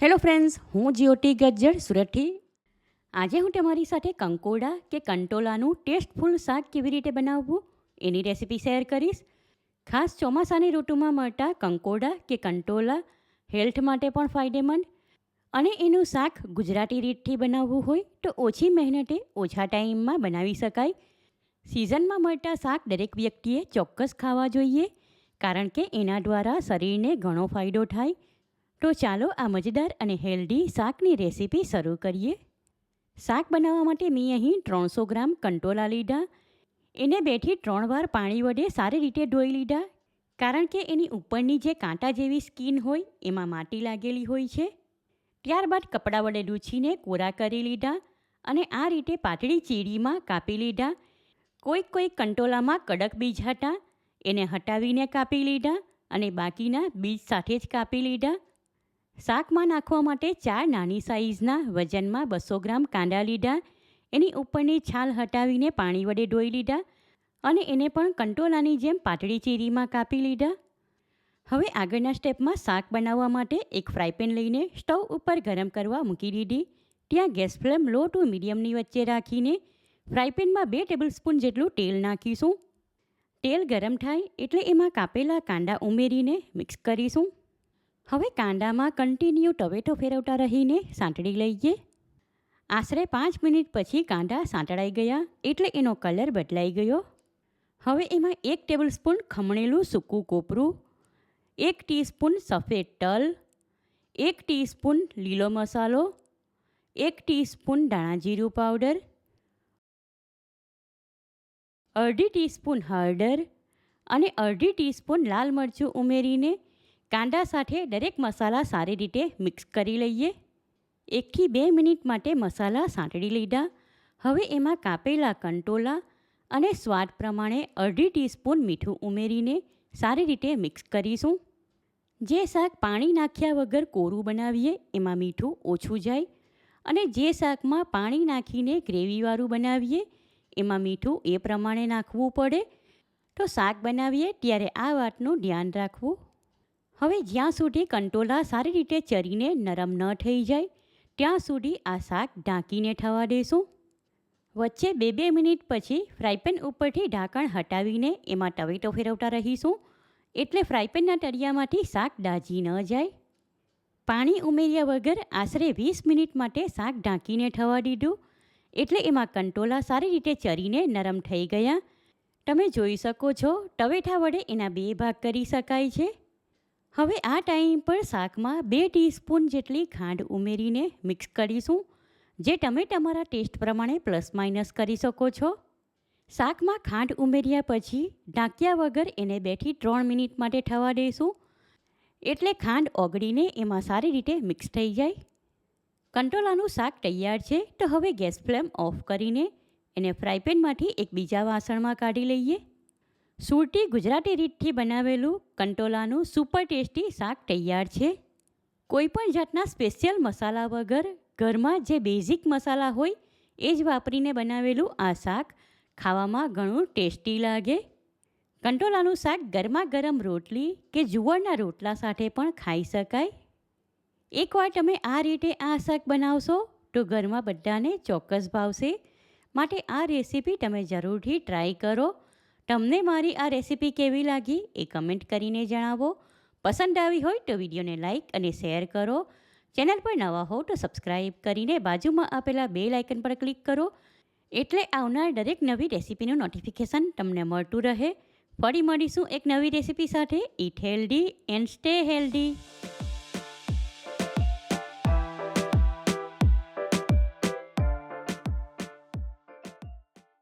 Hello friends હું જ્યોતિ ગજ્જર સુરતથી આજે હું તમારી સાથે કંકોડા કે કંટોલાનું ટેસ્ટફુલ શાક કેવી રીતે બનાવવું એની રેસિપી શેર કરીશ. ખાસ ચોમાસાની ઋતુમાં મળતા કંકોડા કે કંટોલા હેલ્થ માટે પણ ફાયદેમંદ. અને એનું શાક ગુજરાતી રીતથી બનાવવું હોય તો ઓછી મહેનતે ઓછા ટાઈમમાં બનાવી શકાય. સિઝનમાં મળતા શાક દરેક વ્યક્તિએ ચોક્કસ ખાવા જોઈએ, કારણ કે એના દ્વારા શરીરને ઘણો ફાયદો થાય. તો ચાલો આ મજેદાર અને હેલ્ધી શાકની રેસીપી શરૂ કરીએ. શાક બનાવવા માટે મેં અહીં ત્રણસો ગ્રામ કંટોલા લીધા. એને બેથી ત્રણ વાર પાણી વડે સારી રીતે ધોઈ લીધા, કારણ કે એની ઉપરની જે કાંટા જેવી સ્કીન હોય એમાં માટી લાગેલી હોય છે. ત્યારબાદ કપડાં વડે લૂછીને કોરા કરી લીધા અને આ રીતે પાતળી ચીરીમાં કાપી લીધા. કોઈક કોઈક કંટોલામાં કડક બીજ હતા, એને હટાવીને કાપી લીધા અને બાકીના બીજ સાથે જ કાપી લીધા. શાકમાં નાખવા માટે ચાર નાની સાઇઝના વજનમાં બસો ગ્રામ કાંદા લીધા, એની ઉપરની છાલ હટાવીને પાણી વડે ધોઈ લીધા અને એને પણ કંટોલાની જેમ પાતળી ચીરીમાં કાપી લીધા. હવે આગળના સ્ટેપમાં શાક બનાવવા માટે એક ફ્રાયપેન લઈને સ્ટવ ઉપર ગરમ કરવા મૂકી દીધી. ત્યાં ગેસ ફ્લેમ લો ટુ મીડિયમની વચ્ચે રાખીને ફ્રાયપેનમાં બે ટેબલસ્પૂન જેટલું તેલ નાખીશું. તેલ ગરમ થાય એટલે એમાં કાપેલા કાંદા ઉમેરીને મિક્સ કરીશું. હવે કાંદામાં કન્ટિન્યુ ટવેટો ફેરવતા રહીને સાંતળી લઈએ. આશરે પાંચ મિનિટ પછી કાંદા સાંતળાઈ ગયા, એટલે એનો કલર બદલાઈ ગયો. હવે એમાં એક ટેબલસ્પૂન ખમણેલું સૂકું કોપરું, એક ટીસ્પૂન સફેદ તલ, એક ટીસ્પૂન લીલો મસાલો, એક ટીસ્પૂન ધાણા જીરું પાવડર, અડધી ટીસ્પૂન હળદર અને અડધી ટીસ્પૂન લાલ મરચું ઉમેરીને કાંદા સાથે દરેક મસાલા સારી રીતે મિક્સ કરી લઈએ. એકથી બે મિનિટ માટે મસાલા સાંતળી લીધા. હવે એમાં કાપેલા કંટોલા અને સ્વાદ પ્રમાણે અડધી ટીસ્પૂન મીઠું ઉમેરીને સારી રીતે મિક્સ કરીશું. જે શાક પાણી નાખ્યા વગર કોરું બનાવીએ, એમાં મીઠું ઓછું જાય. અને જે શાકમાં પાણી નાખીને ગ્રેવીવાળું બનાવીએ, એમાં મીઠું એ પ્રમાણે નાખવું પડે. તો શાક બનાવીએ ત્યારે આ વાતનું ધ્યાન રાખવું. હવે જ્યાં સુધી કંટોલા સારી રીતે ચરીને નરમ ન થઈ જાય, ત્યાં સુધી આ શાક ઢાંકીને થવા દેશું. વચ્ચે બે બે મિનિટ પછી ફ્રાયપેન ઉપરથી ઢાંકણ હટાવીને એમાં ટવેટો ફેરવતા રહીશું, એટલે ફ્રાયપેનના તળિયામાંથી શાક દાજી ન જાય. પાણી ઉમેર્યા વગર આશરે વીસ મિનિટ માટે શાક ઢાંકીને થવા દીધું, એટલે એમાં કંટોલા સારી રીતે ચરીને નરમ થઈ ગયા. તમે જોઈ શકો છો ટવેઠા વડે એના બે ભાગ કરી શકાય છે. હવે આ ટાઈમ પર શાકમાં બે ટીસ્પૂન જેટલી ખાંડ ઉમેરીને મિક્સ કરીશું, જે તમે તમારા ટેસ્ટ પ્રમાણે પ્લસ માઇનસ કરી શકો છો. શાકમાં ખાંડ ઉમેર્યા પછી ઢાંક્યા વગર એને બેથી ત્રણ મિનિટ માટે થવા દઈશું એટલે ખાંડ ઓગળીને એમાં સારી રીતે મિક્સ થઈ જાય. કંટોલાનું શાક તૈયાર છે, તો હવે ગેસ ફ્લેમ ઓફ કરીને એને ફ્રાયપેનમાંથી એક બીજા વાસણમાં કાઢી લઈએ. સુરતી ગુજરાતી રીતથી બનાવેલું કંટોલાનું સુપર ટેસ્ટી શાક તૈયાર છે. કોઈપણ જાતના સ્પેશિયલ મસાલા વગર ઘરમાં જે બેઝિક મસાલા હોય, એ જ વાપરીને બનાવેલું આ શાક ખાવામાં ઘણું ટેસ્ટી લાગે. કંટોલાનું શાક ગરમા ગરમ રોટલી કે જુવારના રોટલા સાથે પણ ખાઈ શકાય. એકવાર તમે આ રીતે આ શાક બનાવશો, તો ઘરમાં બધાને ચોક્કસ ભાવશે. માટે આ રેસીપી તમે જરૂરથી ટ્રાય કરો. તમને મારી આ રેસીપી કેવી લાગી એ કમેન્ટ કરીને જણાવો. પસંદ આવી હોય તો વિડીયોને લાઇક અને શેર કરો. ચેનલ પર નવા હો તો સબસ્ક્રાઈબ કરીને બાજુમાં આપેલા બે લાઇકન પર ક્લિક કરો. એટલે આવનાર દરેક નવી રેસીપીનું નોટિફિકેશન તમને મળતું રહે. ફરી મળીશું એક નવી રેસીપી સાથે. Eat healthy and stay healthy.